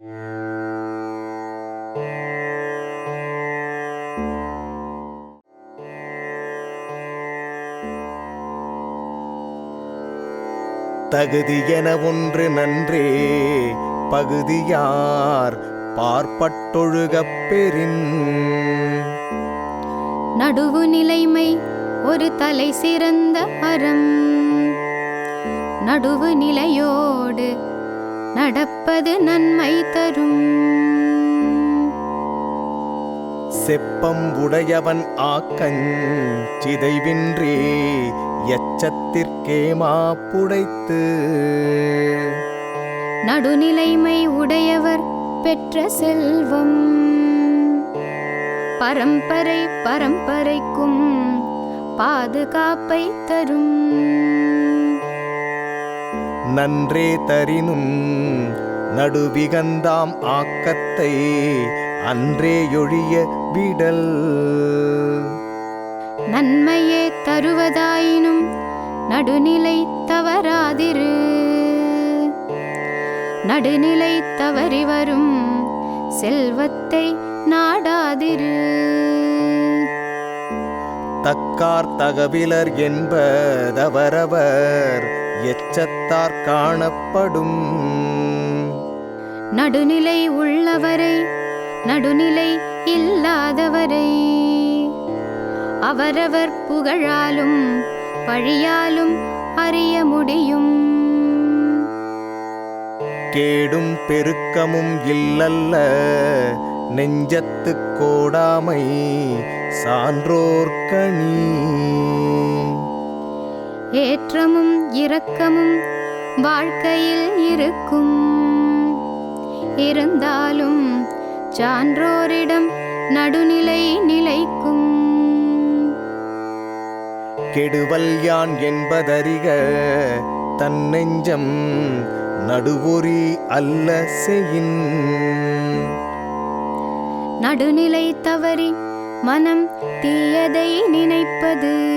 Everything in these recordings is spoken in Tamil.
தகுதி என ஒன்று நன்றே. பகுதியார் பார்ப்பட்டொழுகப் பெறின். நடுவு நிலைமை ஒரு தலை சிறந்த அறம். நடுவு நிலையோடு நடப்பது நன்மை தரும். செப்பம் உடையவன் ஆக்கஞ் சிதைவின்றி எச்சத்திற்கே மாப்புடைத்து நடுநிலைமை உடையவர் பெற்ற செல்வம். பரம்பரை பரம்பரைக்கும் பாதுகாப்பை தரும். நன்றே தரினும் நடுவிகந்தாம் ஆக்கத்தை அன்றேயொழிய விடல். நன்மையே தருவதாயினும் நடுநிலை தவறாதிரு. நடுநிலை தவறி வரும் செல்வத்தை நாடாதிரு. தக்கார் தகவிலர் என்பதவரவர் எச்சத்தார் காணப்படும். நடுநிலை உள்ளவரை நடுநிலை இல்லாதவரை. அவரவர் புகழாலும் பழியாலும் அறிய முடியும். கேடும் பெருக்கமும் இல்லல்ல. நெஞ்சத்துக் கோடாமை சான்றோர்க்கணி. ஏற்றமும் இரக்கமும் வாழ்க்கையில் இருக்கும். இருந்தாலும் சான்றோரிடம் நடுநிலை நிலைக்கும். கெடுவல் யான் என்பதறிக தன் நெஞ்சம் நடுவொரி அல்ல செய்யின். நடுநிலை தவறி மனம் தீயதை நினைப்பது.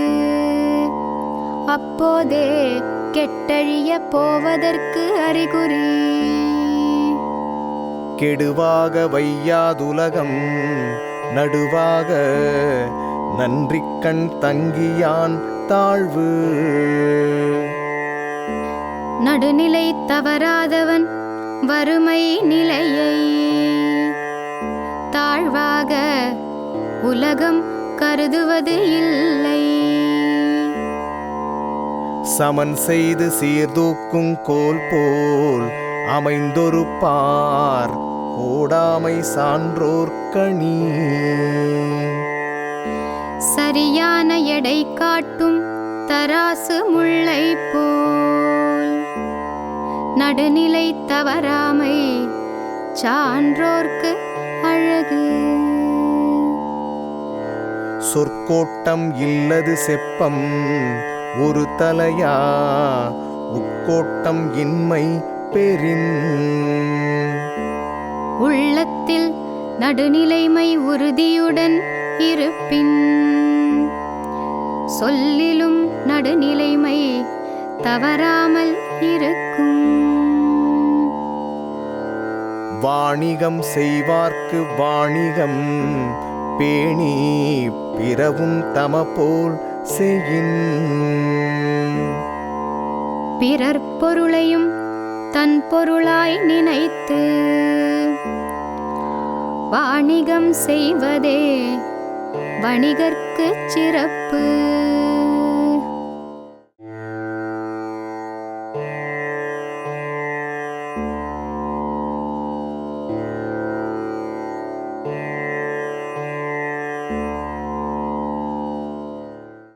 அப்போதே கெட்டழிய போவதற்கு அறிகுறி. கெடுவாக வையாதுலகம் நடுவாக நன்றிக்கண் தங்கியான் தாழ்வு. நடுநிலை தவறாதவன் வறுமை நிலையை. தாழ்வாக உலகம் கருதுவது இல்லை சமன் செய்து சீர்தூக்கும் கோல் போல் அமைந்தொரு பார் கோடாமை சான்றோர்க்கணி சரியான எடை காட்டும் தராசு முல்லை போல் நடுநிலை தவறாமை சான்றோர்க்கு அழகு. சொற்கோட்டம் இல்லது செப்பம் ஒரு தலையா உட்கோட்டம் இன்மை பெறின். உள்ளத்தில் நடுநிலைமை உறுதியுடன் இருப்பின். சொல்லிலும் நடுநிலைமை தவறாமல் இருக்கும். வாணிகம் செய்வார்க்கு வாணிகம் பேணி பிறவும் தம போல் செய்யின் பிறர் பொருளையும் தன் பொருளாய் நினைத்து வாணிகம் செய்வதே வணிகர்க்கு சிறப்பு.